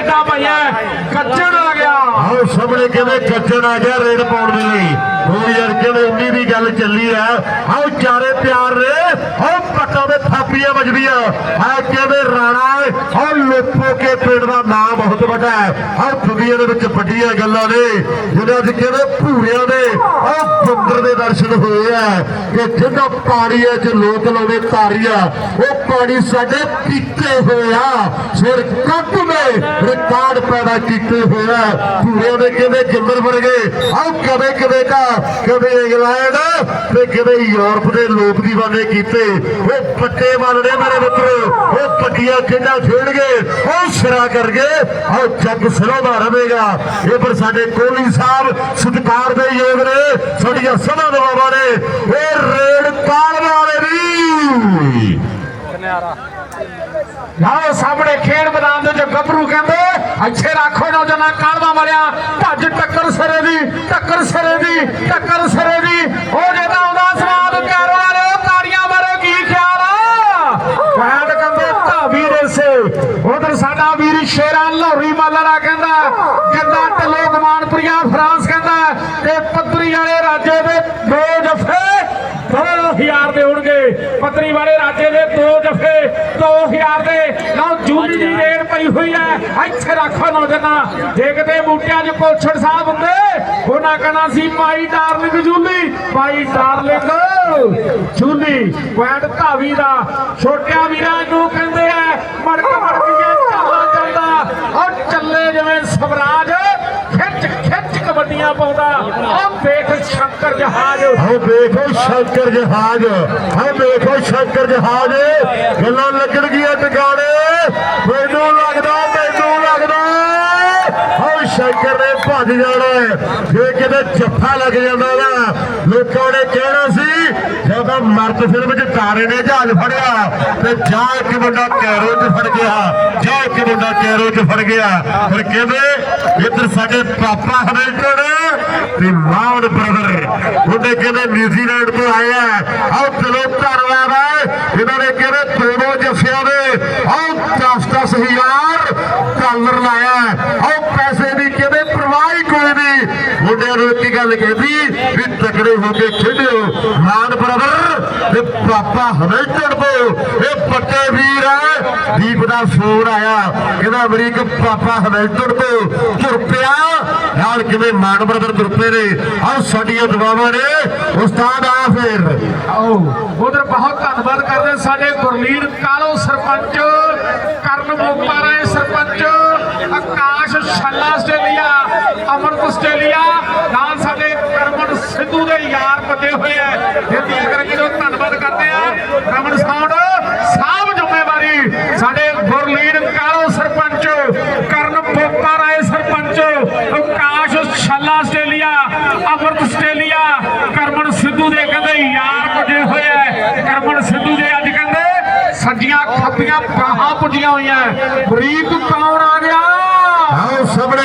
ਰੇਡਾ ਪਈਆਂ, ਕੱਚਣ ਆ ਗਿਆ। ਆਓ ਸਾਹਮਣੇ ਕਹਿੰਦੇ ਕੱਚਣ ਆ ਗਿਆ ਰੇਡ ਪਾਉਣ ਦੇ ਲਈ? ਉਹ ਯਾਰ ਕਹਿੰਦੇ 19 ਦੀ ਗੱਲ ਚੱਲੀ ਆ? ਆਓ ਚਾਰੇ ਪਿਆਰ ਨੇ ਆਓ ਪੱਟਾਂ ਦੇ ਥਾਪੀਆਂ ਵੱਜਦੀਆਂ। ਆ ਕਹਿੰਦੇ ਰਾਣਾ ਆਓ ਲੋਪੋ ਕੇ ਪਿੰਡ ਦਾ ਨਾਮ ਬਹੁਤ ਵੱਡਾ ਹੈ। ਆਓ ਦੁਨੀਆ ਦੇ ਵਿੱਚ ਵੱਡੀਆਂ ਗੱਲਾਂ ਨੇ ਜਿਹਨਾਂ ਅੱਜ ਕਹਿੰਦੇ ਭੂਰਿਆਂ ਦੇ ਆਓ ਬੰਦਰ ਦੇ ਦਰਸ਼ਨ ਹੋਏ ਆ ਕਿ ਜਿਹੜਾ ਪਾਣੀ ਹੈ ਚ ਲੋਕ ਲਾਉਂਦੇ ਤਾਰੀਆਂ ਉਹ ਪਾਣੀ ਸਾਡੇ ਪੀਤੇ ਹੋਏ ਸਿਰ ਕੱਟ ਨੇ ਰਿਕਾਰਡ ਪੈਦਾ ਕੀਤੇ ਹੋਏ ਆ। ਦੇ ਕਹਿੰਦੇ ਜਿੰਦਰ ਵਰਗੇ ਆਹ ਕਦੇ ਕਦੇ ਦਾ ਕਦੇ ਇੰਗਲੈਂਡ ਤੇ ਕਦੇ ਯੂਰਪ ਦੇ ਲੋਕ دیਵਾਨੇ ਕੀਤੇ। ਉਹ ਪੱਟੇ ਵਾਲਣੇ ਮੇਰੇ ਮਿੱਤਰੋ, ਉਹ ਪੱਟੀਆਂ ਖੇਡਾਂ ਖੇਡ ਗਏ ਉਹ ਸਿਰਾ ਕਰ ਗਏ ਆਹ ਜੱਗ ਸਿਰੋਂ ਦਾ ਰਵੇਗਾ। ਇਹ ਪਰ ਸਾਡੇ ਕੋਹਲੀ ਸਾਹਿਬ ਸਤਿਕਾਰ ਦੇ ਯੋਗ ਨੇ ਸਾਡੀਆਂ ਸਭਾ ਦਵਾਵਾਂ ਨੇ। ਇਹ ਰੇਡ ਕਾਲ ਵਾਲੇ ਦੀ ਲਓ ਸਾਹਮਣੇ ਖੇਡ ਮੈਦਾਨ ਦੇ ਵਿੱਚ ਗੱਭਰੂ ਕਹਿੰਦੇ ਅੱਛੇ ਰੱਖੋ ਨੌਜਵਾਨਾਂ ਕਾਲਵਾ ਮਾਰਿਆ ਭੱਜ ਟੱਕਰ ਸਿਰੇ ਦੀ ਟੱਕਰ ਸਿਰੇ ਦੀ ਟੱਕਰ ਸਿਰੇ ਦੀ। ਉਹ ਜਿਹੜਾ ਆਉਂਦਾ ਸਵਾਦ ਕਰ ਵਾਲੇ ਤਾੜੀਆਂ ਮਾਰੋ ਕੀ ਖਿਆਲ ਆ? ਕਹਿੰਦੇ ਧਾਵੀ ਰੇਸੇ ਉਧਰ ਸਾਡਾ ਵੀਰ ਸ਼ੇਰਾ ਮਾਲੜਾ ਕਹਿੰਦਾ ਜਿੰਦਾ ਟੱਲੇ ਗਮਾਨਪੁਰੀਆ ਫਰਾਂਸ ਕਹਿੰਦਾ ਤੇ ਪੱਤਰੀ ਵਾਲੇ ਰਾਜੇ ਦੇ ਦੋ ਜਫੇ 2000 ਦੇ ਹੋਣਗੇ। ਪੱਤਰੀ ਵਾਲੇ ਰਾਜੇ ਦੇ ਦੋ ਜਫੇ 2000 ਦੇ। ਲਓ ਜੂਲੀ ਦੀ ਰੇਡ ਪਈ ਹੋਈ ਹੈ। ਇੱਥੇ ਰੱਖੋ ਨੌਜਵਾਨਾਂ। ਜੇ ਕਿਤੇ ਬੂਟਿਆਂ 'ਚ ਕੋਛੜ ਸਾਹਿਬ ਹੁੰਦੇ। ਉਹਨਾਂ ਕਹਣਾ ਸੀ my darling Julie my darling Julie. Point ਧਾਵੀ ਦਾ। ਛੋਟਿਆਂ ਵੀਰਾਂ ਨੂੰ ਕਹਿੰਦੇ ਆ ਮੜਕ ਮੜਕੀਆਂ ਚੱਲਾ ਚੱਲਦਾ ਔਰ ਚੱਲੇ ਜਿਵੇਂ ਸਵਰਾਜ ਖਿੱਚ ਖਿੱਚ ਕਬੱਡੀਆਂ ਪਾਉਂਦਾ। ਉਹ ਵੇਖ ਸ਼ੰਕਰ ਜਹਾਜ਼। ਆਓ ਵੇਖੋ ਸ਼ੰਕਰ ਜਹਾਜ਼ ਆਓ ਵੇਖੋ ਸ਼ੰਕਰ ਜਹਾਜ਼। ਗੱਲਾਂ ਲੱਗਣਗੀਆਂ ਟਿਕਾਣੇ। ਮੈਨੂੰ ਲੱਗਦਾ ਸ਼ੰਕਰ ਨੇ ਭੱਜ ਜਾਣਾ ਹੈ। ਕਿਤੇ ਜੱਫਾ ਲੱਗ ਜਾਂਦਾ ਨਾ ਲੋਕਾਂ ਨੇ ਕਹਿਣਾ ਸੀ, ਜਦੋਂ ਮਰਦ ਫਿਲਮ ਵਿੱਚ ਤਾਰੇ ਨੇ ਜਹਾਜ਼ ਫੜਿਆ, ਤੇ ਜਾ ਇੱਕ ਮੁੰਡਾ ਕੈਰੋ 'ਚ ਫੜ ਗਿਆ, ਜਾ ਇੱਕ ਮੁੰਡਾ ਕੈਰੋ 'ਚ ਫੜ ਗਿਆ। ਫਿਰ ਕਹਿੰਦੇ, ਇੱਧਰ ਸਾਡੇ ਪਾਪਾ ਹਮਿਲਟਨ ਤੇ ਮਾਉਡ ਬ੍ਰਦਰ ਉਹਦੇ ਕਹਿੰਦੇ, ਨਿਊਜ਼ੀਲੈਂਡ ਤੋਂ ਆਇਆ ਆਓ ਚਲੋ ਧੰਨਵਾਦ ਹੈ ਇਹਨਾਂ ਨੇ ਕਹਿੰਦੇ, ਦੋਨੋਂ ਜੱਫਿਆਂ ਦੇ। ਆਓ 10 10 ਹਜ਼ਾਰ ਡਾਲਰ ਲਾਇਆ ਆਓ ਪੈਸੇ ਦੀ ਕਹਿੰਦੇ ਪਰਵਾਹ ਹੀ ਕੋਈ ਨਹੀਂ ਮੁੰਡਿਆਂ ਨੂੰ ਇੱਕ ਹੀ ਵੀ ਤਕੜੇ ਹੋ ਕੇ ਖੇਡਿਓ। ਮਾਨ ਬ੍ਰਦਰ ਤੇ ਪਾਪਾ ਹਮਿਲਟਨ ਤੋਂ ਇਹ ਪੱਕੇ ਵੀਰ ਹੈ ਦੀਪ ਦਾ ਫੋਨ ਆਇਆ। ਕਹਿੰਦਾ, ਅਮਰੀਕ, ਪਾਪਾ ਹਮਿਲਟਨ ਤੋਂ ਤੁਰ ਪਿਆ। ਨਾਲ ਕਿਵੇਂ ਮਾਨ ਬ੍ਰਦਰ ਤੁਰ ਪਏ ਨੇ? ਆਹ ਸਾਡੀਆਂ ਦੁਆਵਾਂ ਨੇ। ਉਸਤਾਦ ਆ ਫਿਰ। ਆਓ, ਉਧਰ ਬਹੁਤ ਧੰਨਵਾਦ ਕਰਦੇ ਸਾਡੇ ਗੁਰਲੀਨ ਕਾਲੋ ਸਰਪੰਚ, ਕਰਨ ਮੋਪਾ ਸਰਪੰਚ, ਆਕਾਸ਼ ਛੱਲਾ ਆਸਟ੍ਰੇਲੀਆ। ਅਮਰਤ ਆਸਟ੍ਰੇਲੀਆ, ਨਾਲ ਸਾਡੇ ਕਰਮਨ ਸਿੱਧੂ ਦੇ ਯਾਰ ਬੰਦੇ ਹੋਏ ਆ। ਇਹ ਦੀ ਕਰਕੇ ਜੋ ਧੰਨਵਾਦ ਕਰਦੇ ਆ। ਰਮਨ ਸਾਊਂਡ ਸਾਬ ਜ਼ਿੰਮੇਵਾਰੀ। ਸਾਡੇ ਗੁਰਲੀਨ ਕਾਲੋ ਸਰਪੰਚ, ਕਰਨ ਮੋਪਾ ਰਾਏ ਸਰਪੰਚ ਆਕਾਸ਼ ਛੱਲਾ ਆਸਟ੍ਰੇਲੀਆ ਅਮਰਤ ਆਸਟ੍ਰੇਲੀਆ, ਕਰਮਨ ਸਿੱਧੂ ਦੇ ਕਹਿੰਦੇ ਯਾਰ ਪੁੱਜੇ ਹੋਏ ਐ ਕਰਮਨ ਸਿੱਧੂ ਦੇ ਅੱਜ ਕਹਿੰਦੇ ਸੱਜੀਆਂ ਖੱਬੀਆਂ ਬਾਹਾਂ ਪੁੱਜੀਆਂ ਹੋਈਆਂ। ਬਰੀਕ ਕੌਣ ਆ ਗਿਆ। ਆਓ ਸਾਹਮਣੇ।